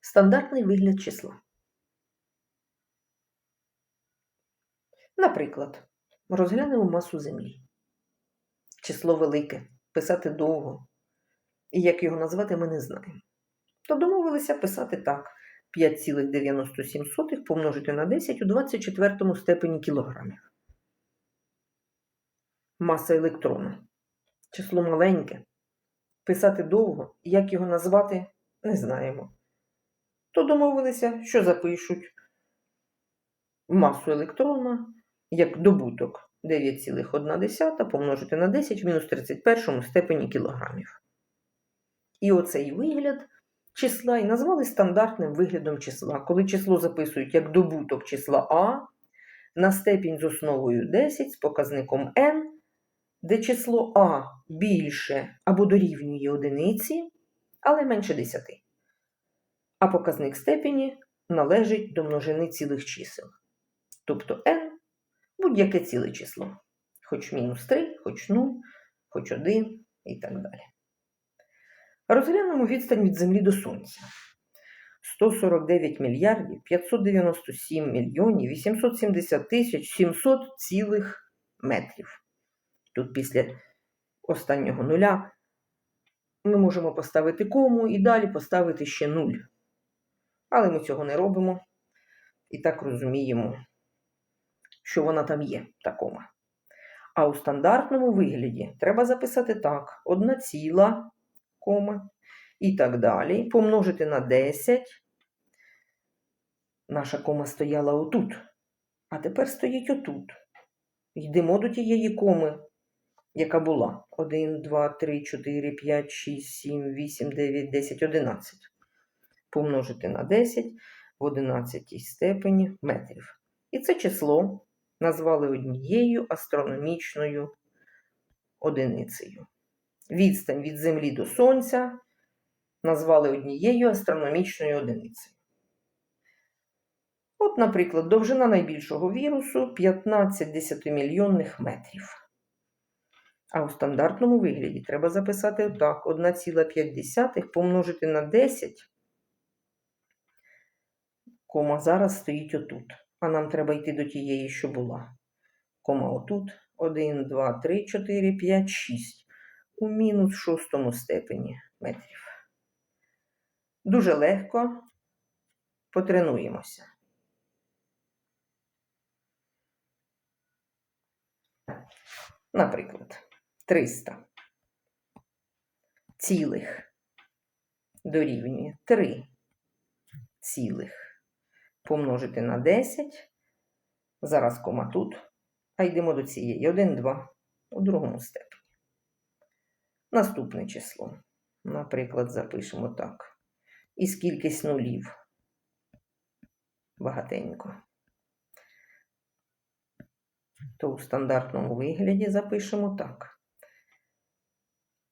Стандартний вигляд числа. Наприклад, розглянемо масу Землі. Число велике, писати довго. І як його назвати, ми не знаємо. То домовилися писати так: 5,97 помножити на 10 у 24 степені кілограмів. Маса електрона. Число маленьке. Писати довго, як його назвати, не знаємо. То домовилися, що запишуть масу електрона як добуток 9,1 помножити на 10 в мінус 31 степені кілограмів. І оцей вигляд числа і назвали стандартним виглядом числа, коли число записують як добуток числа А на степінь з основою 10 з показником n, де число А більше або дорівнює одиниці, але менше 10. А показник степені належить до множини цілих чисел. Тобто n будь-яке ціле число. Хоч мінус 3, хоч 0, хоч 1 і так далі. Розглянемо відстань від Землі до Сонця. 149 мільярдів 597 мільйонів 870 тисяч 700 цілих метрів. Тут після останнього нуля ми можемо поставити кому і далі поставити ще нуль. Але ми цього не робимо і так розуміємо, що вона там є, та кома. А у стандартному вигляді треба записати так: 1 ціла, кома, і так далі. Помножити на 10. Наша кома стояла отут. А тепер стоїть отут. Йдемо до тієї коми, яка була. 1, 2, 3, 4, 5, 6, 7, 8, 9, 10, 11. Помножити на 10 в 11 степені метрів. І це число назвали однією астрономічною одиницею. Відстань від Землі до Сонця назвали однією астрономічною одиницею. От, наприклад, довжина найбільшого вірусу 15 десятимільйонних метрів. А у стандартному вигляді треба записати отак: 1,5 помножити на 10, кома зараз стоїть отут. А нам треба йти до тієї, що була. Кома отут. 1, 2, 3, 4, 5, 6. У мінус шостому степені метрів. Дуже легко потренуємося. Наприклад, 300 цілих дорівнює 3 цілих помножити на 10. Зараз кома тут, а йдемо до цієї 1, 2 у другому степені. Наступне число. Наприклад, запишемо так. І скількись нулів. Багатенько. То у стандартному вигляді запишемо так.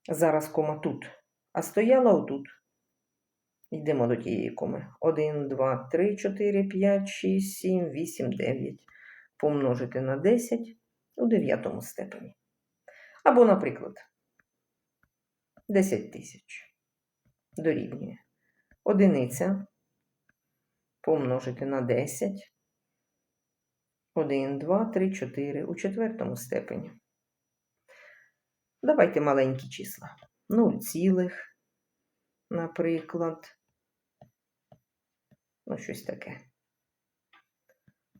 Зараз кома тут, а стояла отут. Йдемо до тієї коми. 1, 2, 3, 4, 5, 6, 7, 8, 9. Помножити на 10 у дев'ятому степені. Або, наприклад, 10 тисяч. Дорівнює. Одиниця помножити на 10. 1, 2, 3, 4 у четвертому степені. Давайте маленькі числа. 0 цілих, наприклад. Ну, щось таке.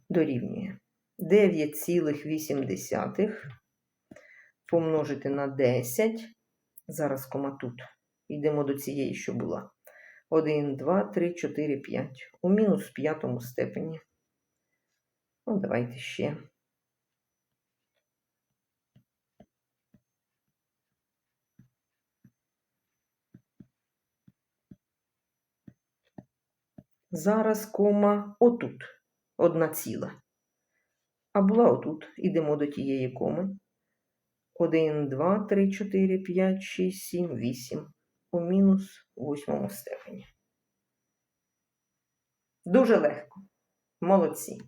Дорівнює 9,8 помножити на 10. Зараз кома тут. Йдемо до цієї, що була. 1, 2, 3, 4, 5. У мінус п'ятому степені. Ну, давайте ще. Зараз кома отут. Одна ціла. А була отут. Ідемо до тієї коми. 1, 2, 3, 4, 5, 6, 7, 8 у мінус восьмому степені. Дуже легко. Молодці.